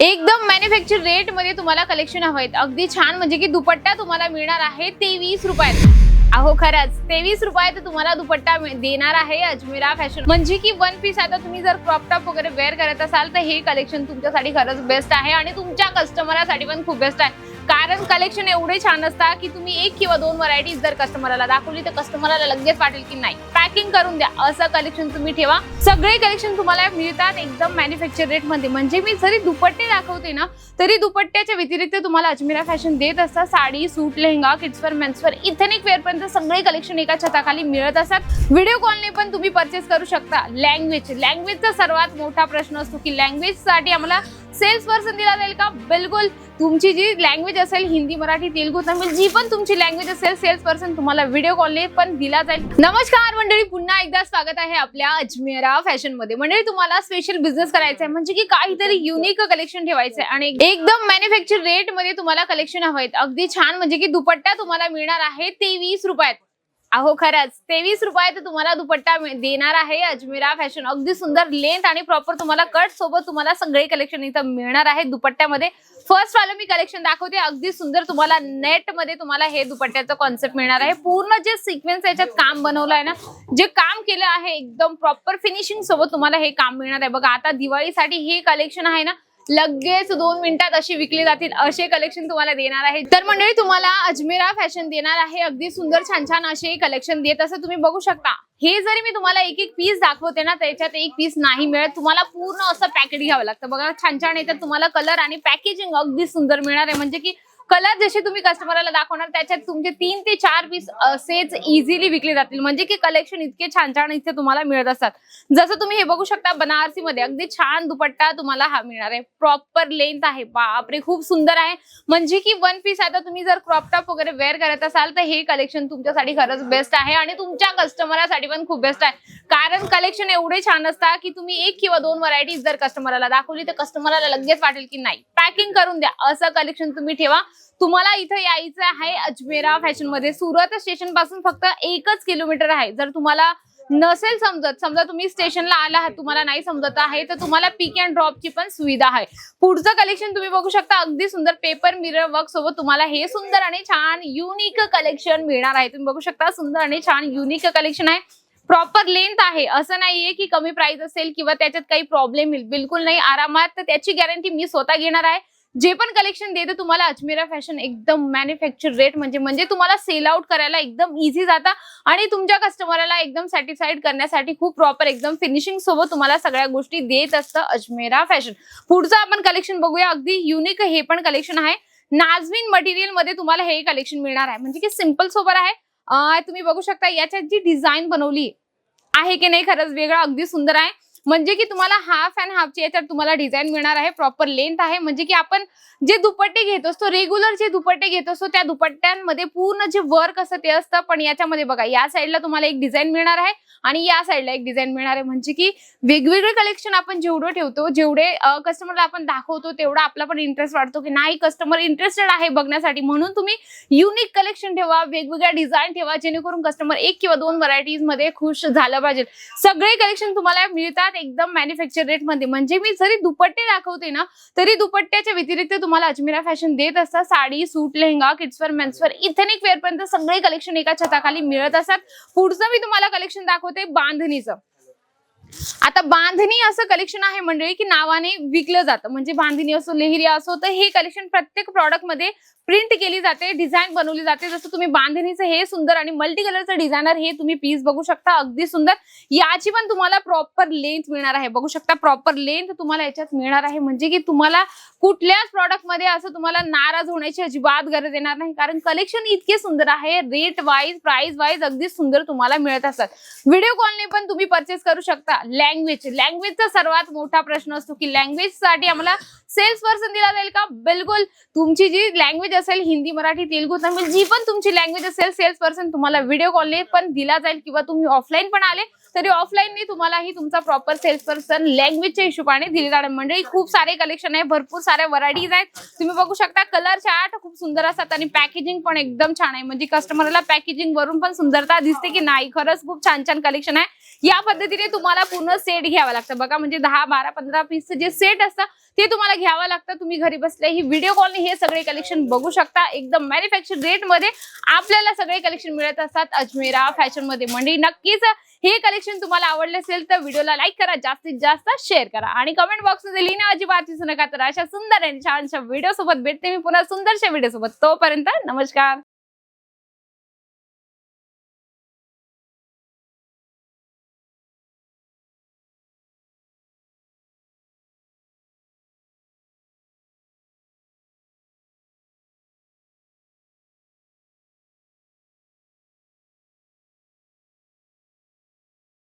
एकदम मॅन्युफॅक्चर रेटमध्ये तुम्हाला कलेक्शन हवं आहेत. अगदी छान म्हणजे की दुपट्टा तुम्हाला मिळणार आहे तेवीस रुपयात. अहो खरंच तेवीस रुपयात तुम्हाला दुपट्टा देणार आहे अजमेरा फॅशन. म्हणजे की वन पीस आता तुम्ही जर क्रॉप टॉप वगैरे वेअर करत असाल तर हे कलेक्शन तुमच्यासाठी खरंच बेस्ट आहे आणि तुमच्या कस्टमरसाठी पण खूप बेस्ट आहे. कारण कलेक्शन एवढे छान असतात की तुम्ही एक किंवा दोन व्हरायटीज जर कस्टमरला दाखवली तर कस्टमरला लगेच वाटेल की नाही. पॅकिंग करून द्या. असं कलेक्शन तुम्ही ठेवा. सगळे कलेक्शन तुम्हाला मिळतात एकदम मॅन्युफॅक्चर रेटमध्ये. म्हणजे मी जरी दुपट्टे दाखवते ना तरी दुपट्ट्याच्या व्यतिरिक्त तुम्हाला अजमेरा फॅशन देत असतात. साडी सूट लेहंगा किड्सवर मेन्सवर इथेनिक वेअरपर्यंत सगळे कलेक्शन एका छताखाली मिळत असतात. व्हिडिओ कॉलने पण तुम्ही परचेस करू शकता. लँग्वेज लँग्वेजचा सर्वात मोठा प्रश्न असतो की लँग्वेजसाठी आम्हाला सेल्स पर्सन दिला जाईल का? बिलकुल. तुमची जी लँग्वेज असेल हिंदी मराठी तेलुगू तमिळ जी पण तुमची लँग्वेज असेल सेल्स पर्सन तुम्हाला व्हिडिओ कॉलने पण दिला जाईल. नमस्कार मंडळी पुन्हा एकदा स्वागत आहे आपल्या अजमेरा फॅशनमध्ये. मंडळी तुम्हाला स्पेशल बिझनेस करायचा आहे म्हणजे की काहीतरी युनिक कलेक्शन ठेवायचं आहे आणि एकदम मॅन्युफॅक्चर रेटमध्ये तुम्हाला कलेक्शन हवंय अगदी छान म्हणजे की दुपट्टा तुम्हाला मिळणार आहे तेवीस रुपयात. अहो खरंच. तेवीस रुपयात तुम्हाला दुपट्टा देणार आहे अजमेरा फॅशन. अगदी सुंदर लेंथ आणि प्रॉपर तुम्हाला कट सोबत तुम्हाला सगळे कलेक्शन इथं मिळणार आहे दुपट्ट्यामध्ये. फर्स्ट वाला मी कलेक्शन दाखवते. अगदी सुंदर तुम्हाला नेटमध्ये तुम्हाला हे दुपट्ट्याचं कॉन्सेप्ट मिळणार आहे. पूर्ण जे सिक्वेन्स याच्यात काम बनवलं आहे ना जे काम केलं आहे एकदम प्रॉपर फिनिशिंग सोबत तुम्हाला हे काम मिळणार आहे. बघा आता दिवाळीसाठी हे कलेक्शन आहे ना लगेच दोन मिनिटात अशी विकली जातील असे कलेक्शन तुम्हाला देणार आहे. तर मंडळी तुम्हाला अजमेरा फॅशन देणार आहे. अगदी सुंदर छान छान असे कलेक्शन देत असं तुम्ही बघू शकता. हे जरी मी तुम्हाला एक एक पीस दाखवते ना त्याच्यात एक पीस नाही मिळत. तुम्हाला पूर्ण असं पॅकेट घ्यावं लागतं. बघा छान छान येतात तुम्हाला कलर आणि पॅकेजिंग अगदी सुंदर मिळणार आहे. म्हणजे की कलर जसे तुम्ही कस्टमरला दाखवणार त्याच्यात तुमचे तीन ते चार पीस असेच इझिली विकले जातील. म्हणजे की कलेक्शन इतके छान छान इथे तुम्हाला मिळत असतात. जसं तुम्ही हे बघू शकता बनारसी मध्ये अगदी छान दुपट्टा तुम्हाला हा मिळणार आहे. प्रॉपर लेंथ आहे. बापरे खूप सुंदर आहे. म्हणजे की वन पीस आता तुम्ही जर क्रॉप टॉप वगैरे वेअर करत असाल तर हे कलेक्शन तुमच्यासाठी खरंच बेस्ट आहे आणि तुमच्या कस्टमरसाठी पण खूप बेस्ट आहे. कारण कलेक्शन एवढे छान असतात की तुम्ही एक किंवा दोन व्हरायटीज जर कस्टमरला दाखवली तर कस्टमरला लगेच वाटेल की नाही. पॅकिंग करून द्या. असं कलेक्शन तुम्ही ठेवा. तुम्हाला इथं यायचं आहे अजमेरा फॅशनमध्ये. सुरत स्टेशनपासून फक्त एकच किलोमीटर आहे. जर तुम्हाला नसेल समजत समजा तुम्ही स्टेशनला आला आहात तुम्हाला नाही समजत आहे तर तुम्हाला पिक अँड ड्रॉपची पण सुविधा आहे. पुढचं कलेक्शन तुम्ही बघू शकता. अगदी सुंदर पेपर मिरर वर्क सोबत तुम्हाला हे सुंदर आणि छान युनिक कलेक्शन मिळणार आहे. तुम्ही बघू शकता सुंदर आणि छान युनिक कलेक्शन आहे. प्रॉपर लेंथ आहे. असं नाहीये की कमी प्राइस असेल किंवा त्याच्यात काही प्रॉब्लेम येईल बिलकुल नाही. आरामात तर त्याची गॅरंटी मी स्वतः घेणार आहे. जे पण कलेक्शन देते तुम्हाला अजमेरा फॅशन एकदम मॅन्युफॅक्चर रेट म्हणजे म्हणजे तुम्हाला सेल आउट करायला एकदम इझी जाता आणि तुमच्या कस्टमरला एकदम सॅटिस्फाईड करण्यासाठी खूप प्रॉपर एकदम फिनिशिंग सोबत तुम्हाला सगळ्या गोष्टी देत असतं अजमेरा फॅशन पुढचं आपण कलेक्शन बघूया. अगदी युनिक हे पण कलेक्शन आहे. नाजमीन मटेरियलमध्ये तुम्हाला हे कलेक्शन मिळणार आहे. म्हणजे की सिंपल सोबत आहे. तुम्ही बघू शकता याच्यात जी डिझाईन बनवली आहे की नाही खरंच वेगळं अगदी सुंदर आहे. म्हणजे की तुम्हाला हाफ अँड हाफची याच्यात तुम्हाला डिझाईन मिळणार आहे प्रॉपर लेंथ आहे. म्हणजे की आपण जे दुपट्टे घेत असतो रेग्युलर जे दुपट्टे घेत असतो त्या दुपट्ट्यांमध्ये पूर्ण जे वर्क असतं ते असतं. पण याच्यामध्ये बघा या साईडला तुम्हाला एक डिझाईन मिळणार आहे आणि या साईडला एक डिझाईन मिळणार आहे. म्हणजे की वेगवेगळे कलेक्शन आपण जेवढं ठेवतो जेवढे कस्टमरला आपण दाखवतो तेवढा आपला पण इंटरेस्ट वाढतो की नाही कस्टमर इंटरेस्टेड आहे बघण्यासाठी. म्हणून तुम्ही युनिक कलेक्शन ठेवा वेगवेगळ्या डिझाईन ठेवा जेणेकरून कस्टमर एक किंवा दोन व्हरायटीजमध्ये खुश झालं पाहिजे. सगळे कलेक्शन तुम्हाला मिळतात. एकदम मॅन्युफॅक्चर रेटमध्ये. म्हणजे मी जरी दुपट्टे दाखवते ना तरी दुपट्ट्याच्या व्यतिरिक्त तुम्हाला अजमेरा फॅशन देत असतात. साडी सूट लेहंगा किड्सवर मेन्सवर इथेनिक वेअर पर्यंत सगळे कलेक्शन एका छताखाली मिळत असतात. पुढचं मी तुम्हाला कलेक्शन दाखवते बांधणीचं. आता बांधणी असं कलेक्शन आहे मंडळी की नावाने विकलं जातं. म्हणजे बांधणी असो लेहरी असो तर हे कलेक्शन प्रत्येक प्रॉडक्टमध्ये प्रिंट केली जाते डिझाईन बनवली जाते. जसं तुम्ही बांधणीचं हे सुंदर आणि मल्टी कलरचं डिझायनर हे तुम्ही पीस बघू शकता अगदी सुंदर. याची पण तुम्हाला प्रॉपर लेंथ मिळणार आहे. बघू शकता प्रॉपर लेंथ तुम्हाला याच्यात मिळणार आहे. म्हणजे की तुम्हाला कुठल्याच प्रॉडक्टमध्ये असं तुम्हाला नाराज होण्याची अजिबात गरज येणार नाही. कारण कलेक्शन इतके सुंदर आहे रेट वाईज प्राइस वाईज अगदी सुंदर तुम्हाला मिळत असतात. व्हिडिओ कॉलने पण तुम्ही परचेस करू शकता. लँग्वेज लँग्वेजचा सर्वात मोठा प्रश्न असतो की लँग्वेजसाठी आम्हाला सेल्स पर्सन दिला जाईल का? बिलकुल. तुमची जी लँग्वेज असेल हिंदी मराठी तेलुगू तमिळ जी पण तुमची लँग्वेज असेल सेल्स पर्सन तुम्हाला व्हिडिओ कॉलने पण दिला जाईल किंवा तुम्ही ऑफलाईन पण आले. तरी ऑफलाईनने तुम्हालाही तुमचा प्रॉपर सेल्स पर्सन लँग्वेजच्या हिशोबाने दिले जाणार. म्हणजे खूप सारे कलेक्शन आहे भरपूर साऱ्या व्हरायटीज आहेत. तुम्ही बघू शकता कलर चार्ट खूप सुंदर असतात आणि पॅकेजिंग पण एकदम छान आहे. म्हणजे कस्टमरला पॅकेजिंग वरून पण सुंदरता दिसते की नाही खरंच खूप छान छान कलेक्शन आहे. या पद्धतीने तुम्हाला पूर्ण सेट घ्यावा लागतं. बघा म्हणजे दहा बारा पंधरा पीसचं जे सेट असतं ते तुम्हाला घ्यावं लागतं. तुम्ही घरी बसल्या ही व्हिडिओ कॉलने हे सगळे कलेक्शन बघू शकता. एकदम मॅन्युफॅक्चर रेटमध्ये आपल्याला सगळे कलेक्शन मिळत असतात. अजमेरा फॅशनमध्ये मंडी. नक्कीच हे कलेक्शन तुम्हाला आवडले असेल तर व्हिडिओला लाईक करा. जास्तीत जास्त शेअर करा. आणि कमेंट बॉक्समध्ये लिहिणं अजिबात विसरू नका. तर अशा सुंदर आणि छानशा व्हिडिओ सोबत भेटते मी पुन्हा सुंदरशा व्हिडिओ सोबत. तोपर्यंत नमस्कार.